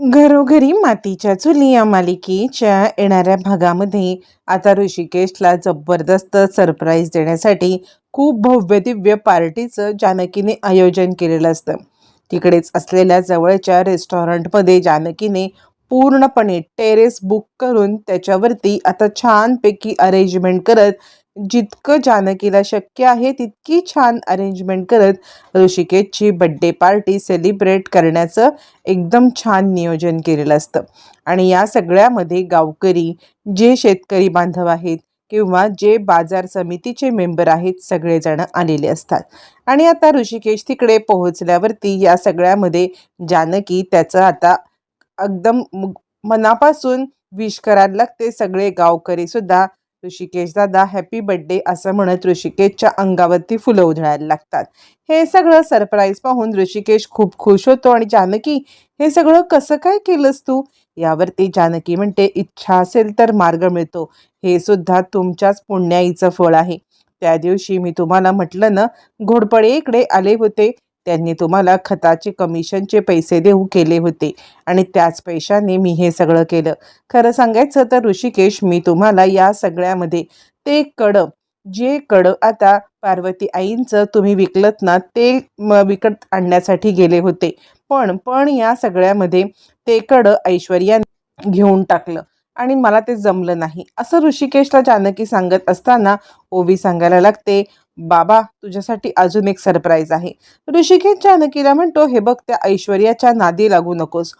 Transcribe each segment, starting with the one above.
घरोघरी मातीच्या चुली या मालिकेच्या येणाऱ्या भागामध्ये आता ऋषिकेशला जबरदस्त सरप्राईज देण्यासाठी खूप भव्य दिव्य पार्टीचं जानकीने आयोजन केलेलं असतं. तिकडेच असलेल्या जवळच्या रेस्टॉरंटमध्ये जानकीने पूर्णपणे टेरेस बुक करून त्याच्यावरती आता छानपैकी अरेंजमेंट करत जितकं जानकीला शक्य आहे तितकी छान अरेंजमेंट करत ऋषिकेशची बड्डे पार्टी सेलिब्रेट करण्याचं एकदम छान नियोजन केलेलं असतं. आणि या सगळ्यामध्ये गावकरी जे शेतकरी बांधव आहेत किंवा जे बाजार समितीचे मेंबर आहेत सगळेजण आलेले असतात. आणि आता ऋषिकेश तिकडे पोहोचल्यावरती या सगळ्यामध्ये जानकी त्याचं आता एकदम मनापासून विश करायला लागते. सगळे गावकरी सुद्धा ऋषिकेश दादा हॅपी बर्थडे असं म्हणत ऋषिकेशच्या अंगावरती फुलं उधळायला लागतात. हे सगळं सरप्राईज पाहून ऋषिकेश खूप खुश होतो आणि जानकी हे सगळं कसं काय केलंस तू? यावरती जानकी म्हणते इच्छा असेल तर मार्ग मिळतो. हे सुद्धा तुमच्याच पुण्याईचं फळ आहे. त्या दिवशी मी तुम्हाला म्हटलं ना घोडपडे इकडे आले होते. त्यांनी तुम्हाला खताचे कमिशनचे पैसे देऊ केले होते. आणि त्याच पैशाने मी हे सगळं केलं. खरं सांगायचं तर ऋषिकेश मी तुम्हाला या सगळ्यामध्ये ते कडं जे कडं आता पार्वती आईंचं तुम्ही विकलत ना ते विकत आणण्यासाठी गेले होते. पण पण या सगळ्यामध्ये ते कडं ऐश्वर्याने घेऊन टाकलं. आणि मला ते जमलं नाही. असं ऋषिकेशला जानकी सांगत असताना ओवी सांगायला लागते बाबा तुझ्यासाठी अजून एक सरप्राईज आहे. ऋषिकेश जानकीला म्हणतो हे बघ त्या ऐश्वर्याच्या नादी लागू नकोस.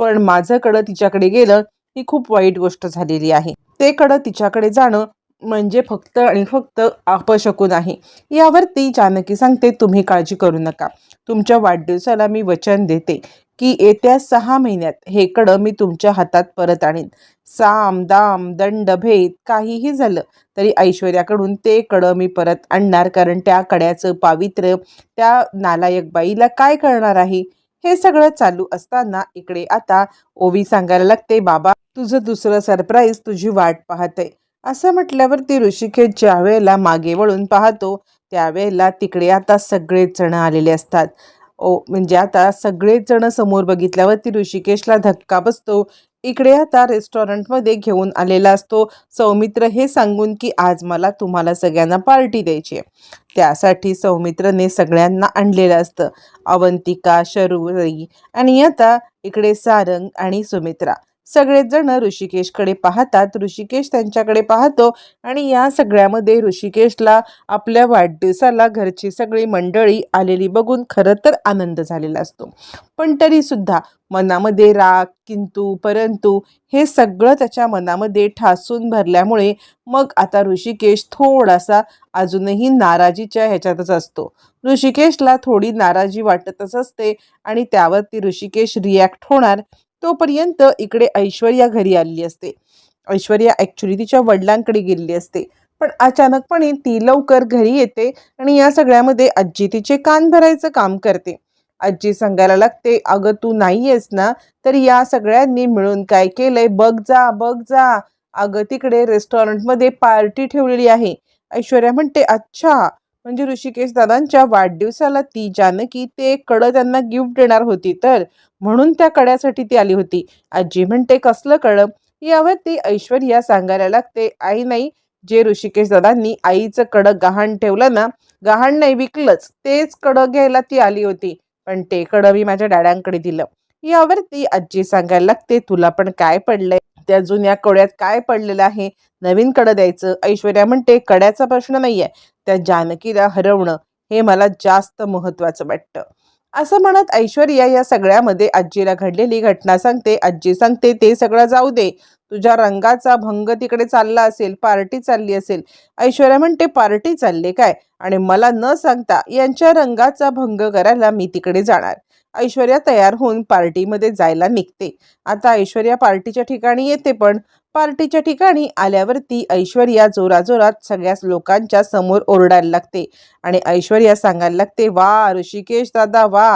पण माझं कडं तिच्याकडे गेलं ही खूप वाईट गोष्ट झालेली आहे. ते कडं तिच्याकडे जाणं म्हणजे फक्त आणि फक्त अपशकून आहे यावरती जानकी सांगते तुम्ही काळजी करू नका. तुमच्या वाढदिवसाला मी वचन देते. की येत्या सहा महिन्यात हे कडं मी तुमच्या हातात परत आणीन. साम दाम दंड भेद काहीही झालं तरी ऐश्वर्याकडून ते कडं मी परत आणणार कारण त्या कड्याचं पावित्र्य त्या नालायक बाईला काय करणार आहे? हे सगळं चालू असताना इकडे आता ओवी सांगायला लागते बाबा तुझं दुसरं सरप्राईज तुझी वाट पाहते असं म्हटल्यावरती ऋषिकेश ज्या वेळेला मागे वळून पाहतो त्यावेळेला तिकडे आता सगळेच जण आलेले असतात. ओ म्हणजे आता सगळेच जण समोर बघितल्यावरती ऋषिकेशला धक्का बसतो. इकडे आता रेस्टॉरंटमध्ये घेऊन आलेला असतो. सौमित्र हे सांगून की आज मला तुम्हाला सगळ्यांना पार्टी द्यायची आहे. त्यासाठी सौमित्रने सगळ्यांना आणलेलं असतं. अवंतिका शरुई आणि आता इकडे सारंग आणि सुमित्रा. सगळेच जण ऋषिकेशकडे पाहतात. ऋषिकेश त्यांच्याकडे पाहतो आणि या सगळ्यामध्ये ऋषिकेशला आपल्या वाढदिवसाला घरची सगळी मंडळी आलेली बघून खरं तर आनंद झालेला असतो. पण तरीसुद्धा मनामध्ये राग किंतु परंतु हे सगळं त्याच्या मनामध्ये ठासून भरल्यामुळे मग आता ऋषिकेश थोडासा अजूनही नाराजीच्या ह्याच्यातच असतो. ऋषिकेशला थोडी नाराजी वाटतच असते आणि त्यावरती ऋषिकेश रिॲक्ट होणार तोपर्यंत इकडे ऐश्वर्या घरी आलेली असते. ऐश्वर्या ॲक्च्युली तिच्या वडिलांकडे गेलेली असते. पण अचानकपणे ती लवकर घरी येते आणि या सगळ्यामध्ये आजी तिचे कान भरायचं काम करते. आजी सांगायला लागते अगं तू नाही आहेस ना तर या सगळ्यांनी मिळून काय केलंय? बघ जा बघ जा. अगं तिकडे रेस्टॉरंटमध्ये पार्टी ठेवलेली आहे. ऐश्वर्या म्हणते अच्छा म्हणजे ऋषिकेश दादांच्या वाढदिवसाला ती जानकी ते कडं त्यांना गिफ्ट देणार होती तर म्हणून त्या कड्यासाठी ती आली होती. आजी म्हणते कसलं कळं? यावर ती ऐश्वर्या सांगायला लागते आई नाही जे ऋषिकेश दादांनी आईचं कडं गहाण ठेवलं ना गहाण नाही विकलंच तेच कडं घ्यायला ती आली होती. पण ते कडं मी माझ्या डॅड्यांकडे दिलं. यावरती आजी सांगायला लागते तुला पण काय पडलंय? त्या जुन्या कड्यात काय पडलेलं आहे? नवीन कडं द्यायचं. ऐश्वर्या म्हणते कड्याचा प्रश्न नाहीये. त्या जानकीला हरवणं हे मला जास्त महत्वाचं वाटतं. असं म्हणत ऐश्वर्या या सगळ्यामध्ये आजीला घडलेली घटना सांगते. आजी सांगते ते सगळं जाऊ दे. तुझ्या रंगाचा भंग तिकडे चालला असेल पार्टी चालली असेल. ऐश्वर्या म्हणते पार्टी चालले काय? आणि मला न सांगता यांच्या रंगाचा भंग करायला मी तिकडे जाणार. ऐश्वर्या तयार होऊन पार्टीमध्ये जायला निघते. आता ऐश्वर्या पार्टीच्या ठिकाणी येते पण पार्टीच्या ठिकाणी आल्यावरती ऐश्वर्या जोराजोरात सगळ्याच लोकांच्या समोर ओरडायला लागते आणि ऐश्वर्या सांगायला लागते वा ऋषिकेश दादा वा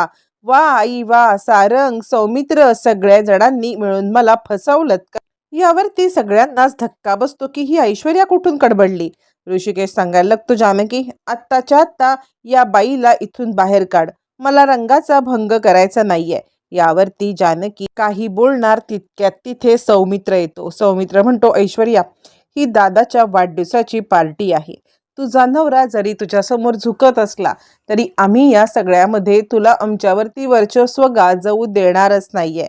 वा आई वा सारंग सौमित्र सगळ्या जणांनी मिळून मला फसवलत का? यावरती सगळ्यांनाच धक्का बसतो की ही ऐश्वर्या कुठून कडबडली? ऋषिकेश सांगायला लागतो जानकी आत्ताच्या आत्ता या बाईला इथून बाहेर काढ. मला रंगाचा भंग करायचा नाहीये. यावरती जानकी काही बोलणार तितक्यात तिथे सौमित्र येतो. सौमित्र म्हणतो ऐश्वर्या ही दादाच्या वाढदिवसाची पार्टी आहे. तुझा नवरा जरी तुझ्यासमोर झुकत असला तरी आम्ही या सगळ्यामध्ये तुला आमच्यावरती वर्चस्व गाजवू देणारच नाहीये.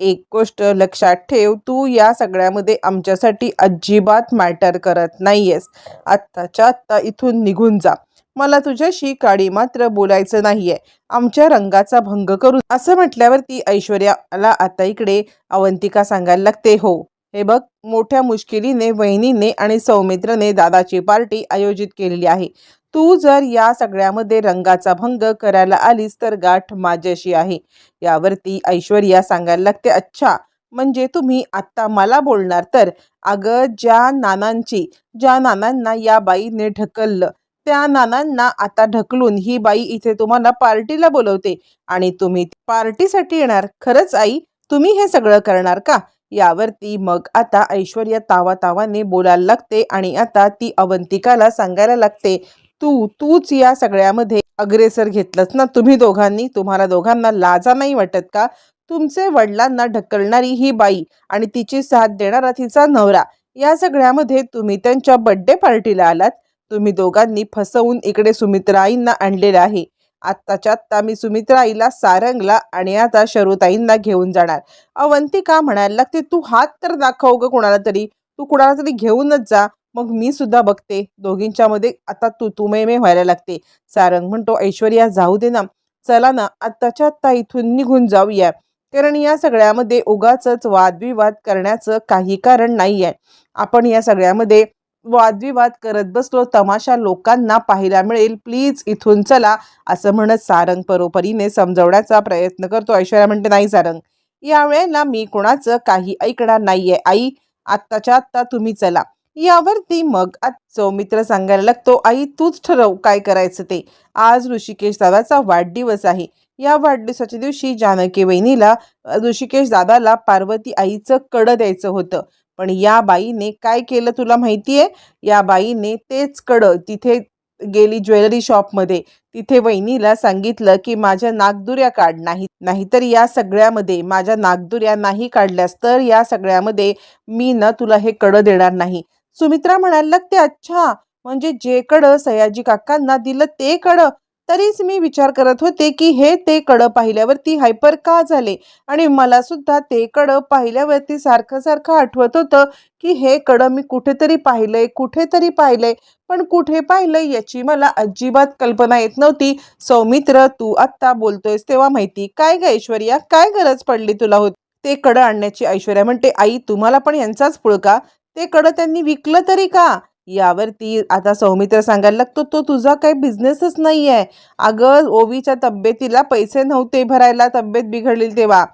एक गोष्ट लक्षात ठेव तू या सगळ्यामध्ये आमच्यासाठी अजिबात मॅटर करत नाहीयेस. आत्ताच्या आत्ता इथून निघून जा. मला तुझ्याशी काळी मात्र बोलायचं नाहीये. आमच्या रंगाचा भंग करून असं म्हटल्यावरती ऐश्वर्याला आता इकडे अवंतिका सांगायला लागते हो हे बघ मोठ्या मुश्किलीने वहिनीने आणि सौमित्रने दादाची पार्टी आयोजित केलेली आहे. तू जर या सगळ्यामध्ये रंगाचा भंग करायला आलीस तर गाठ माझ्याशी आहे. यावरती ऐश्वर्या सांगायला लागते अच्छा म्हणजे तुम्ही आत्ता मला बोलणार तर? अगं ज्या नानांची ज्या नानांना या बाईने ढकललं त्या नानांना आता ढकलून ही बाई इथे तुम्हाला पार्टीला बोलवते. आणि तुम्ही पार्टीसाठी येणार. खरंच आई तुम्ही हे सगळं करणार का? यावरती मग आता ऐश्वर्या तावा तावाने बोलायला लागते आणि आता ती अवंतिकाला सांगायला लागते तू तूच या सगळ्यामध्ये अग्रेसर घेतलंस ना? तुम्ही दोघांनी तुम्हाला दोघांना लाजा नाही वाटत का? तुमचे वडिलांना ढकलणारी ही बाई आणि तिची साथ देणारा तिचा नवरा या सगळ्यामध्ये तुम्ही त्यांच्या बड्डे पार्टीला आलात. तुम्ही दोघांनी फसवून इकडे सुमित्राईंना आणलेलं आहे. आत्ताच्या आत्ता मी सुमित्राईला सारंगला आणि आता शरुताईंना घेऊन जाणार. अवंतिका म्हणायला लागते तू हात तर दाखव ग कोणाला तरी. तू कुणाला तरी घेऊनच जा. मग मी सुद्धा बघते. दोघींच्या मध्ये आता तू तुमेमे व्हायला लागते. सारंग म्हणतो ऐश्वर्या जाऊ दे ना. चला ना आत्ताच्या आत्ता इथून निघून जाऊया. कारण या सगळ्यामध्ये उगाच वादविवाद करण्याचं काही कारण नाही आहे आपण या सगळ्यामध्ये वादविवाद करत बसलो तमाशा लोकांना पाहायला मिळेल. प्लीज इथून चला असं म्हणत सारंग परोपरीने समजवण्याचा प्रयत्न करतो. ऐश्वर्या म्हणते नाही सारंग यावेळेला मी कोणाचं काही ऐकणार नाहीये आई. आत्ताच्या आत्ता तुम्ही चला. यावरती मग आज सौमित्र सांगायला लागतो आई तूच ठरव काय करायचं ते. आज ऋषिकेश दादाचा वाढदिवस आहे. या वाढदिवसाच्या दिवशी जानकी वहिनीला ऋषिकेश दादाला पार्वती आईचं कडं द्यायचं होतं. पण या बाईने काय केलं तुला माहिती आहे या बाईने तेच कडं तिथे गेली ज्वेलरी शॉपमध्ये. तिथे वहिनीला सांगितलं की माझ्या नागदुऱ्या काढ नाही नाहीतर या सगळ्यामध्ये माझ्या नागदुऱ्या नाही काढल्यास तर या सगळ्यामध्ये मी ना तुला हे कडं देणार नाही. सुमित्रा म्हणायला लागते अच्छा म्हणजे जे कडं सयाजी काकांना दिलं ते कडं? तरीच मी विचार करत होते की हे ते कडं पाहिल्यावरती हायपर का झाले? आणि मला सुद्धा ते कडं पाहिल्यावरती सारखं सारखं आठवत होतं की हे कडं मी कुठेतरी पाहिलंय कुठेतरी पाहिलंय. पण कुठे पाहिलंय याची मला अजिबात कल्पना येत नव्हती. सौमित्र तू आत्ता बोलतोयस तेव्हा माहिती. काय ग ऐश्वर्या? काय गरज पडली तुला होत? ते कडं आणण्याची ऐश्वर्या म्हणते आई तुम्हाला पण यांचाच पुळका? ते कडं त्यांनी विकलं तरी का? यावरती आता सौमित्र सांगायला लागतो तो तुझा काही बिझनेसच नाही आहे अगं ओवीच्या तब्येतीला पैसे नव्हते भरायला तब्येत बिघडली तेव्हा.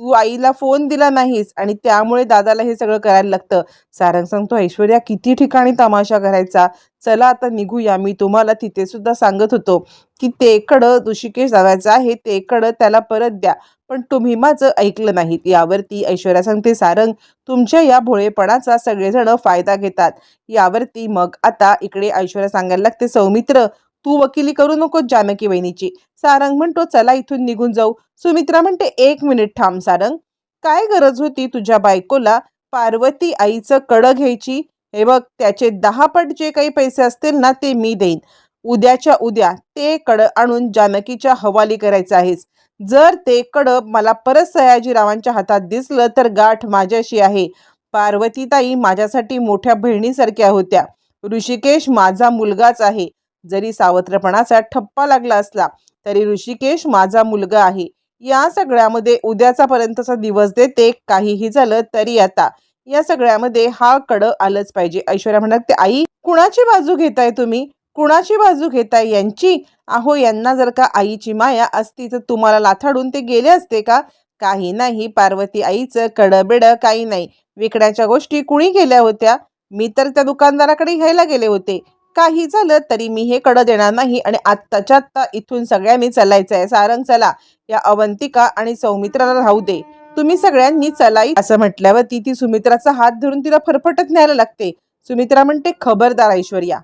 तू आईला फोन दिला नाहीस आणि त्यामुळे दादाला हे सगळं करायला लागतं. सारंग सांगतो ऐश्वर्या किती ठिकाणी तमाशा करायचा? चला आता निघूया. मी तुम्हाला तिथे सुद्धा सांगत होतो की तेकडं ऋषिकेश जावायचं आहे तेकडं त्याला परत द्या. पण तुम्ही माझं ऐकलं नाहीत. यावरती ऐश्वर्या सांगते सारंग तुमच्या या भोळेपणाचा सगळेजण फायदा घेतात. यावरती मग आता इकडे ऐश्वर्या सांगायला लागते सौमित्र तू वकिली करू नको जानकी वहिनीची. सारंग म्हणतो चला इथून निघून जाऊ. सुमित्रा म्हणते एक मिनिट थांब सारंग. काय गरज होती तुझ्या बायकोला पार्वती आईचं कडं घ्यायची? हे बघ त्याचे दहा पट जे काही पैसे असतील ना ते मी देईन. उद्याच्या उद्या ते कडं आणून जानकीच्या हवाली करायचं आहेस. जर ते कडप मला परत सयाजीरावांच्या हातात दिसलं तर गाठ माझ्याशी आहे. पार्वतीताई माझ्यासाठी मोठ्या बहिणीसारख्या होत्या. ऋषिकेश माझा मुलगाच आहे. जरी सावत्रपणाचा ठप्पा लागला असला तरी ऋषिकेश माझा मुलगा आहे. या सगळ्यामध्ये उद्याचा पर्यंतचा दिवस देते काहीही झालं तरी आता. या सगळ्यामध्ये हा कड आलंच पाहिजे. ऐश्वर्या म्हणत ते आई कुणाची बाजू घेताय तुम्ही? कुणाची बाजू घेताय यांची? अहो यांना जर का आईची माया असती तर तुम्हाला लाथाडून ते गेले असते का? काही नाही पार्वती आईचं कडं काही नाही. विकण्याच्या गोष्टी कुणी केल्या होत्या? मी तर त्या दुकानदाराकडे घ्यायला गेले होते. काही झालं तरी मी हे कडं देणार नाही आणि आत्ताच्या आत्ता इथून सगळ्यांनी चालायचं आहे सारंग चला. या अवंतिका आणि सौमित्राला राहू दे. तुम्ही सगळ्यांनी चलाई. असं म्हटल्यावर ती ती सुमित्राचा हात धरून तिला फरफटत न्यायला लागते. सुमित्रा म्हणते खबरदार ऐश्वर्या.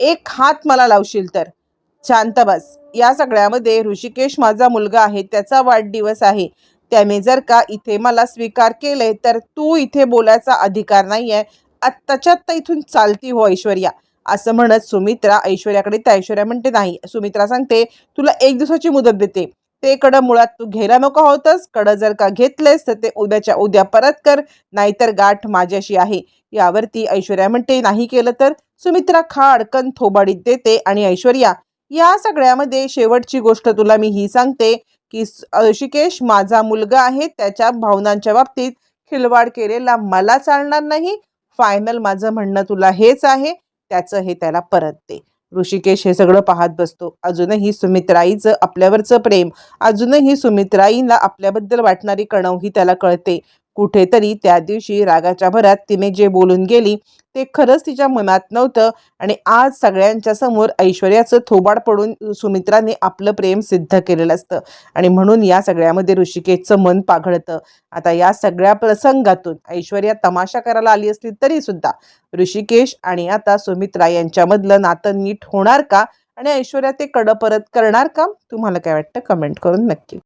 एक हात मला लावशील तर. शांत बस या सगळ्यामध्ये ऋषिकेश माझा मुलगा आहे त्याचा वाढदिवस आहे. त्याने जर का इथे मला स्वीकार केले तर तू इथे बोलायचा अधिकार नाही आहे आत्ताच्या आत्ता इथून चालती हो ऐश्वर्या. असं म्हणत सुमित्रा ऐश्वर्याकडे त्या ऐश्वर्या म्हणते नाही सुमित्रा सांगते तुला एक दिवसाची मुदत देते. ते कडं मुळात तू घ्यायला नको होतस. कडं जर का घेतलेस तर ते उद्याच्या उद्या परत कर. नाहीतर गाठ माझ्याशी आहे. यावरती ऐश्वर्या म्हणते नाही केलं तर? सुमित्रा खा अडकन थोबाडीत देते आणि ऐश्वर्या या सगळ्यामध्ये शेवटची गोष्ट तुला मी ही सांगते की ऋषिकेश माझा मुलगा आहे त्याच्या भावनांच्या बाबतीत खिलवाड केलेला मला चालणार नाही फायनल माझं म्हणणं तुला हेच आहे त्याचं हे त्याला परत दे. ऋषिकेश हे सगळं पाहत बसतो. अजूनही सुमित्राईचं आपल्यावरचं प्रेम अजूनही सुमित्राईला आपल्याबद्दल वाटणारी कणव ही त्याला कळते. कुठेतरी त्या दिवशी रागाच्या भरात तिने जे बोलून गेली ते खरंच तिच्या मनात नव्हतं आणि आज सगळ्यांच्या समोर ऐश्वर्याचं थोबाड पडून सुमित्राने आपलं प्रेम सिद्ध केलेलं असतं. आणि म्हणून या सगळ्यामध्ये ऋषिकेशचं मन पाघळतं. आता या सगळ्या प्रसंगातून ऐश्वर्या तमाशा करायला आली असली तरी सुद्धा ऋषिकेश आणि आता सुमित्रा यांच्यामधलं नातं नीट होणार का? आणि ऐश्वर्या ते कडं परत करणार का? तुम्हाला काय वाटतं? कमेंट करून नक्की.